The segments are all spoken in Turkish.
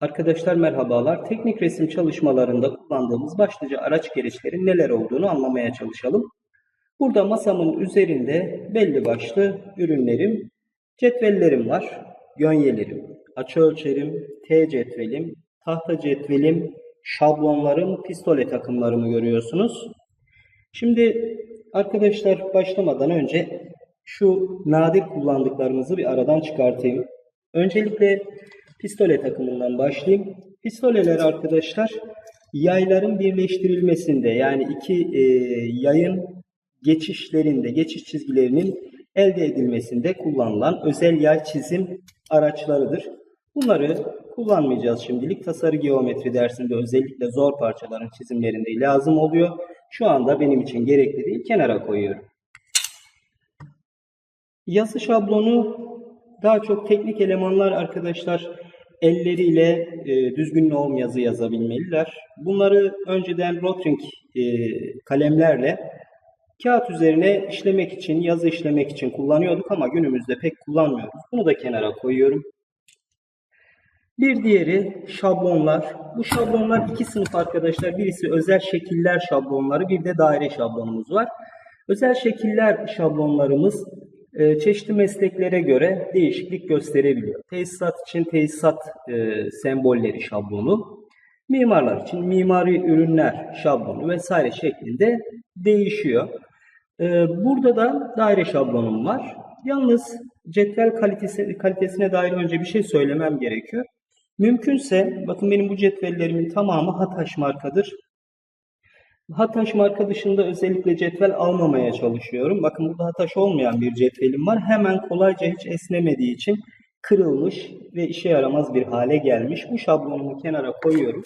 Arkadaşlar merhabalar. Teknik resim çalışmalarında kullandığımız başlıca araç gereçlerin neler olduğunu anlamaya çalışalım. Burada masamın üzerinde belli başlı ürünlerim, cetvellerim var. Gönyelerim, açıölçerim, T cetvelim, tahta cetvelim, şablonlarım, pistole takımlarımı görüyorsunuz. Şimdi arkadaşlar başlamadan önce şu nadir kullandıklarımızı bir aradan çıkartayım. Öncelikle pistole takımından başlayayım. Pistoleler arkadaşlar yayların birleştirilmesinde yani iki e, yayın geçişlerinde, geçiş çizgilerinin elde edilmesinde kullanılan özel yay çizim araçlarıdır. Bunları kullanmayacağız şimdilik. Tasarı geometri dersinde özellikle zor parçaların çizimlerinde lazım oluyor. Şu anda benim için gerekli değil. Kenara koyuyorum. Yazı şablonu daha çok teknik elemanlar arkadaşlar elleriyle e, düzgün norm yazı yazabilmeliler. Bunları önceden Rotring e, kalemlerle kağıt üzerine işlemek için, yazı işlemek için kullanıyorduk ama günümüzde pek kullanmıyoruz. Bunu da kenara koyuyorum. Bir diğeri şablonlar. Bu şablonlar iki sınıf arkadaşlar. Birisi özel şekiller şablonları, bir de daire şablonumuz var. Özel şekiller şablonlarımız çeşitli mesleklere göre değişiklik gösterebiliyor. Tesisat için tesisat e, sembolleri şablonu, mimarlar için mimari ürünler şablonu vesaire şeklinde değişiyor. E, burada da daire şablonum var. Yalnız cetvel kalitesi, kalitesine dair önce bir şey söylemem gerekiyor. Mümkünse, bakın benim bu cetvellerimin tamamı Hataş markadır. Hataş marka dışında özellikle cetvel almamaya çalışıyorum. Bakın burada hataş olmayan bir cetvelim var. Hemen kolayca hiç esnemediği için kırılmış ve işe yaramaz bir hale gelmiş. Bu şablonumu kenara koyuyorum.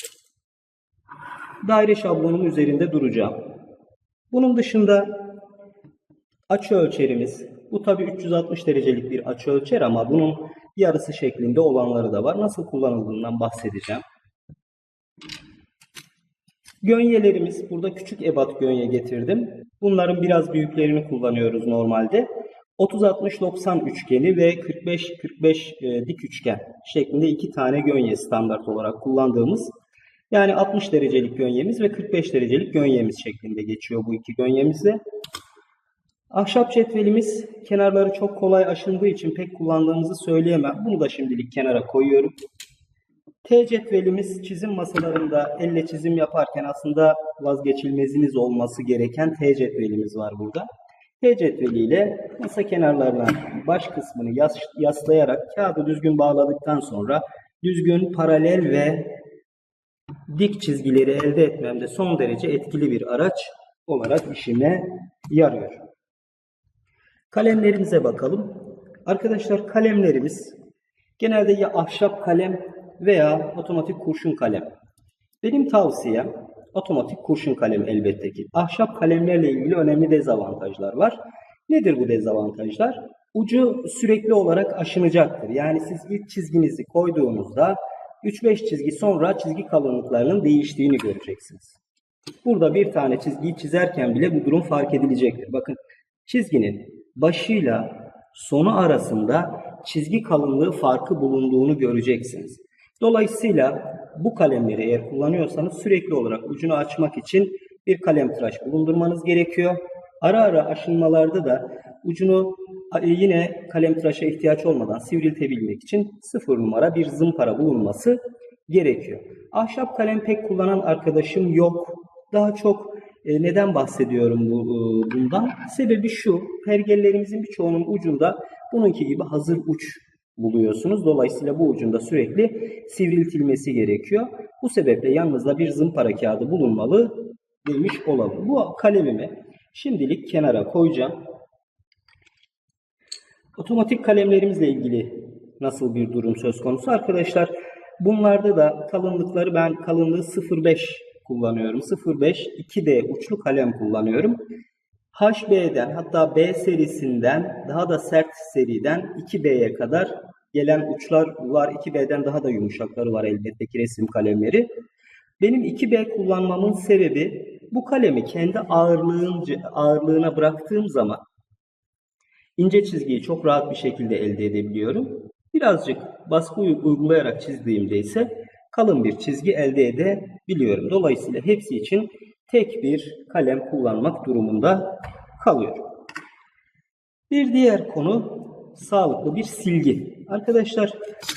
Daire şablonum üzerinde duracağım. Bunun dışında açı ölçerimiz. Bu tabi 360 derecelik bir açı ölçer ama bunun yarısı şeklinde olanları da var. Nasıl kullanıldığından bahsedeceğim. Gönyelerimiz, burada küçük ebat gönye getirdim. Bunların biraz büyüklerini kullanıyoruz normalde. 30-60-90 üçgeni ve 45-45 e, dik üçgen şeklinde iki tane gönye standart olarak kullandığımız yani 60 derecelik gönyemiz ve 45 derecelik gönyemiz şeklinde geçiyor bu iki gönyemizde. Ahşap cetvelimiz kenarları çok kolay aşındığı için pek kullandığımızı söyleyemem. Bunu da şimdilik kenara koyuyorum. T cetvelimiz çizim masalarında elle çizim yaparken aslında vazgeçilmeziniz olması gereken T cetvelimiz var burada. T cetveliyle masa kenarlarına baş kısmını yas yaslayarak kağıdı düzgün bağladıktan sonra düzgün paralel ve dik çizgileri elde etmemde son derece etkili bir araç olarak işime yarıyor. Kalemlerimize bakalım. Arkadaşlar kalemlerimiz genelde ya ahşap kalem veya otomatik kurşun kalem. Benim tavsiyem otomatik kurşun kalem elbette ki. Ahşap kalemlerle ilgili önemli dezavantajlar var. Nedir bu dezavantajlar? Ucu sürekli olarak aşınacaktır. Yani siz ilk çizginizi koyduğunuzda 3-5 çizgi sonra çizgi kalınlıklarının değiştiğini göreceksiniz. Burada bir tane çizgiyi çizerken bile bu durum fark edilecektir. Bakın çizginin başıyla sonu arasında çizgi kalınlığı farkı bulunduğunu göreceksiniz. Dolayısıyla bu kalemleri eğer kullanıyorsanız sürekli olarak ucunu açmak için bir kalem tıraş bulundurmanız gerekiyor. Ara ara aşınmalarda da ucunu yine kalem tıraşa ihtiyaç olmadan sivriltebilmek için sıfır numara bir zımpara bulunması gerekiyor. Ahşap kalem pek kullanan arkadaşım yok. Daha çok e, neden bahsediyorum bu, e, bundan? Sebebi şu, pergellerimizin birçoğunun ucunda bununki gibi hazır uç buluyorsunuz. Dolayısıyla bu ucunda sürekli sivriltilmesi gerekiyor. Bu sebeple yanınızda bir zımpara kağıdı bulunmalı demiş olalım. Bu kalemimi şimdilik kenara koyacağım. Otomatik kalemlerimizle ilgili nasıl bir durum söz konusu? Arkadaşlar bunlarda da kalınlıkları ben kalınlığı 0.5 kullanıyorum. 0.5 2D uçlu kalem kullanıyorum. HB'den hatta B serisinden daha da sert seriden 2B'ye kadar gelen uçlar var. 2B'den daha da yumuşakları var elbette ki resim kalemleri. Benim 2B kullanmamın sebebi bu kalemi kendi ağırlığınca, ağırlığına bıraktığım zaman ince çizgiyi çok rahat bir şekilde elde edebiliyorum. Birazcık baskı uygulayarak çizdiğimde ise kalın bir çizgi elde edebiliyorum. Dolayısıyla hepsi için tek bir kalem kullanmak durumunda kalıyorum. Bir diğer konu sağlıklı bir silgi. Arkadaşlar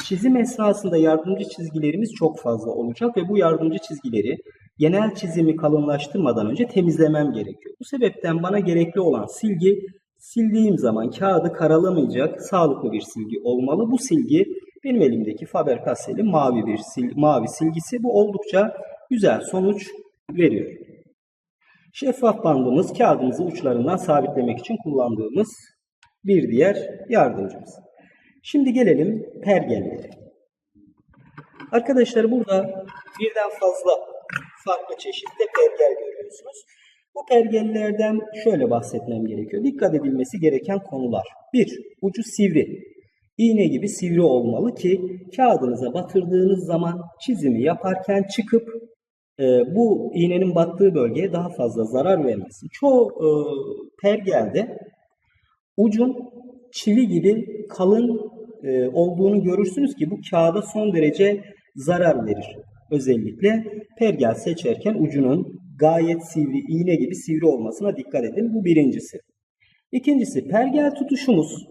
çizim esnasında yardımcı çizgilerimiz çok fazla olacak ve bu yardımcı çizgileri genel çizimi kalınlaştırmadan önce temizlemem gerekiyor. Bu sebepten bana gerekli olan silgi sildiğim zaman kağıdı karalamayacak sağlıklı bir silgi olmalı. Bu silgi benim elimdeki Faber-Castell'in mavi bir sil, mavi silgisi. Bu oldukça güzel sonuç veriyor. Şeffaf bandımız kağıdımızı uçlarından sabitlemek için kullandığımız bir diğer yardımcımız. Şimdi gelelim pergellere. Arkadaşlar burada birden fazla farklı çeşitte pergel görüyorsunuz. Bu pergellerden şöyle bahsetmem gerekiyor. Dikkat edilmesi gereken konular. 1. Ucu sivri. İğne gibi sivri olmalı ki kağıdınıza batırdığınız zaman çizimi yaparken çıkıp e, bu iğnenin battığı bölgeye daha fazla zarar vermesin. Çoğu e, pergelde ucun çivi gibi kalın e, olduğunu görürsünüz ki bu kağıda son derece zarar verir. Özellikle pergel seçerken ucunun gayet sivri, iğne gibi sivri olmasına dikkat edin. Bu birincisi. İkincisi pergel tutuşumuz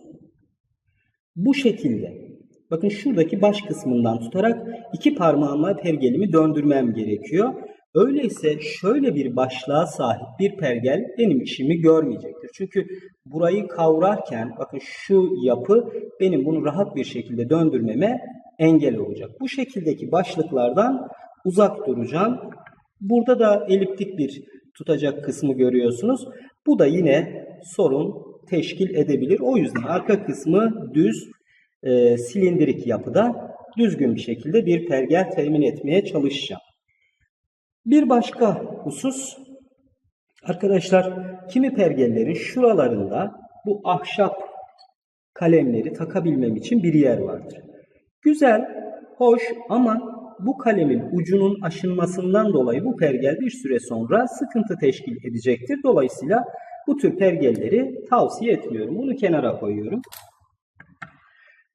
bu şekilde. Bakın şuradaki baş kısmından tutarak iki parmağımla pergelimi döndürmem gerekiyor. Öyleyse şöyle bir başlığa sahip bir pergel benim işimi görmeyecektir. Çünkü burayı kavrarken bakın şu yapı benim bunu rahat bir şekilde döndürmeme engel olacak. Bu şekildeki başlıklardan uzak duracağım. Burada da eliptik bir tutacak kısmı görüyorsunuz. Bu da yine sorun teşkil edebilir. O yüzden arka kısmı düz e, silindirik yapıda düzgün bir şekilde bir pergel temin etmeye çalışacağım. Bir başka husus arkadaşlar kimi pergellerin şuralarında bu ahşap kalemleri takabilmem için bir yer vardır. Güzel, hoş ama bu kalemin ucunun aşınmasından dolayı bu pergel bir süre sonra sıkıntı teşkil edecektir. Dolayısıyla bu tür pergelleri tavsiye etmiyorum. Bunu kenara koyuyorum.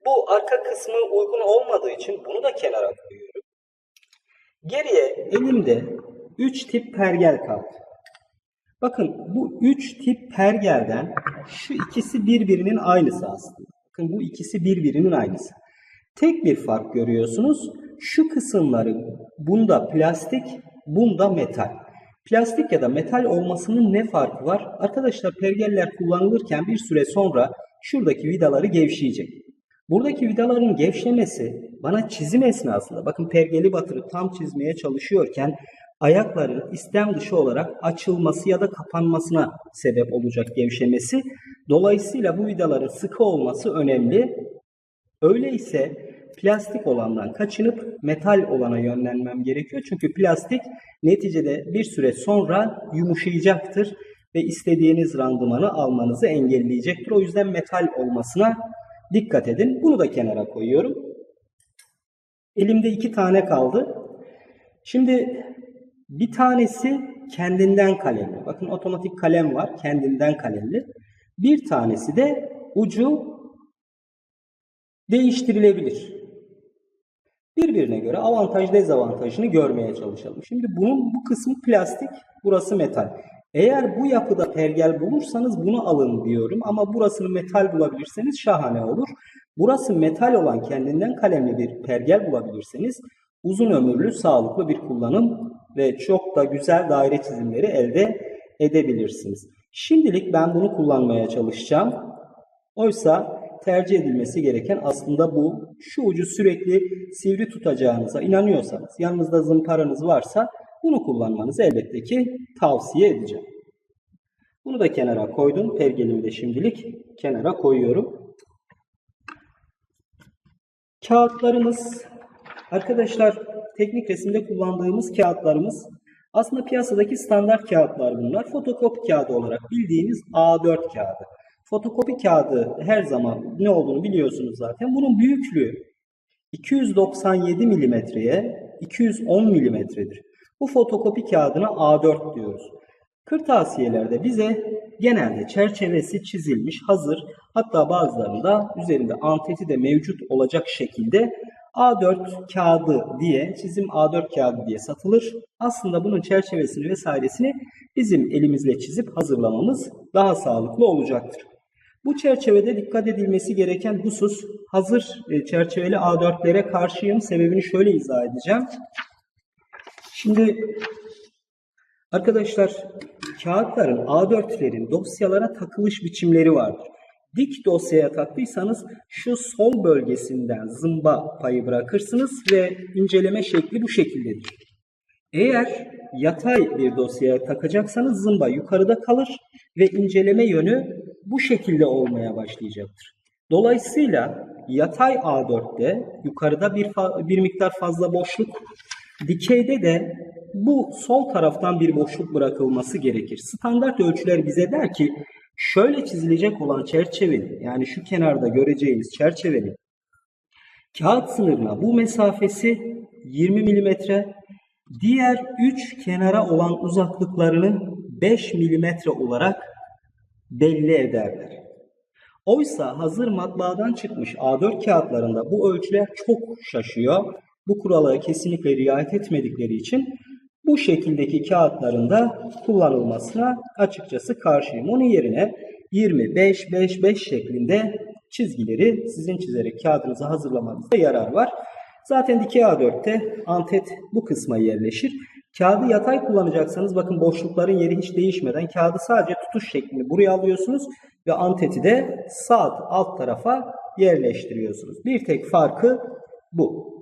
Bu arka kısmı uygun olmadığı için bunu da kenara koyuyorum. Geriye elimde 3 tip pergel kaldı. Bakın bu 3 tip pergelden şu ikisi birbirinin aynısı aslında. Bakın bu ikisi birbirinin aynısı. Tek bir fark görüyorsunuz. Şu kısımları bunda plastik, bunda metal. Plastik ya da metal olmasının ne farkı var? Arkadaşlar pergeller kullanılırken bir süre sonra şuradaki vidaları gevşeyecek. Buradaki vidaların gevşemesi bana çizim esnasında bakın pergeli batırıp tam çizmeye çalışıyorken ayakların istem dışı olarak açılması ya da kapanmasına sebep olacak gevşemesi. Dolayısıyla bu vidaların sıkı olması önemli. Öyleyse plastik olandan kaçınıp metal olana yönlenmem gerekiyor. Çünkü plastik neticede bir süre sonra yumuşayacaktır ve istediğiniz randımanı almanızı engelleyecektir. O yüzden metal olmasına dikkat edin. Bunu da kenara koyuyorum. Elimde iki tane kaldı. Şimdi bir tanesi kendinden kalemli. Bakın otomatik kalem var. Kendinden kalemli. Bir tanesi de ucu değiştirilebilir. Birbirine göre avantaj dezavantajını görmeye çalışalım. Şimdi bunun bu kısmı plastik, burası metal. Eğer bu yapıda pergel bulursanız bunu alın diyorum ama burasını metal bulabilirseniz şahane olur. Burası metal olan kendinden kalemli bir pergel bulabilirseniz uzun ömürlü, sağlıklı bir kullanım ve çok da güzel daire çizimleri elde edebilirsiniz. Şimdilik ben bunu kullanmaya çalışacağım. Oysa tercih edilmesi gereken aslında bu. Şu ucu sürekli sivri tutacağınıza inanıyorsanız, yanınızda zımparanız varsa bunu kullanmanızı elbette ki tavsiye edeceğim. Bunu da kenara koydum. Pergelimi de şimdilik kenara koyuyorum. Kağıtlarımız arkadaşlar teknik resimde kullandığımız kağıtlarımız aslında piyasadaki standart kağıtlar bunlar. Fotokopi kağıdı olarak bildiğiniz A4 kağıdı. Fotokopi kağıdı her zaman ne olduğunu biliyorsunuz zaten. Bunun büyüklüğü 297 milimetreye 210 milimetredir. Bu fotokopi kağıdına A4 diyoruz. Kırtasiyelerde bize genelde çerçevesi çizilmiş hazır hatta bazılarında üzerinde anteti de mevcut olacak şekilde A4 kağıdı diye, çizim A4 kağıdı diye satılır. Aslında bunun çerçevesini vesairesini bizim elimizle çizip hazırlamamız daha sağlıklı olacaktır. Bu çerçevede dikkat edilmesi gereken husus hazır e, çerçeveli A4'lere karşıyım. Sebebini şöyle izah edeceğim. Şimdi arkadaşlar kağıtların A4'lerin dosyalara takılış biçimleri vardır. Dik dosyaya taktıysanız şu sol bölgesinden zımba payı bırakırsınız ve inceleme şekli bu şekildedir. Eğer yatay bir dosyaya takacaksanız zımba yukarıda kalır ve inceleme yönü bu şekilde olmaya başlayacaktır. Dolayısıyla yatay A4'te yukarıda bir, bir miktar fazla boşluk, dikeyde de bu sol taraftan bir boşluk bırakılması gerekir. Standart ölçüler bize der ki şöyle çizilecek olan çerçevenin yani şu kenarda göreceğiniz çerçevenin kağıt sınırına bu mesafesi 20 milimetre, diğer 3 kenara olan uzaklıklarını 5 milimetre olarak belli ederler. Oysa hazır matbaadan çıkmış A4 kağıtlarında bu ölçüler çok şaşıyor. Bu kurala kesinlikle riayet etmedikleri için bu şekildeki kağıtlarında kullanılmasına açıkçası karşıyım. Onun yerine 25 5 5 şeklinde çizgileri sizin çizerek kağıdınızı hazırlamanızda yarar var. Zaten dikey A4'te antet bu kısma yerleşir. Kağıdı yatay kullanacaksanız bakın boşlukların yeri hiç değişmeden kağıdı sadece tutuş şeklini buraya alıyorsunuz ve anteti de sağ alt tarafa yerleştiriyorsunuz. Bir tek farkı bu.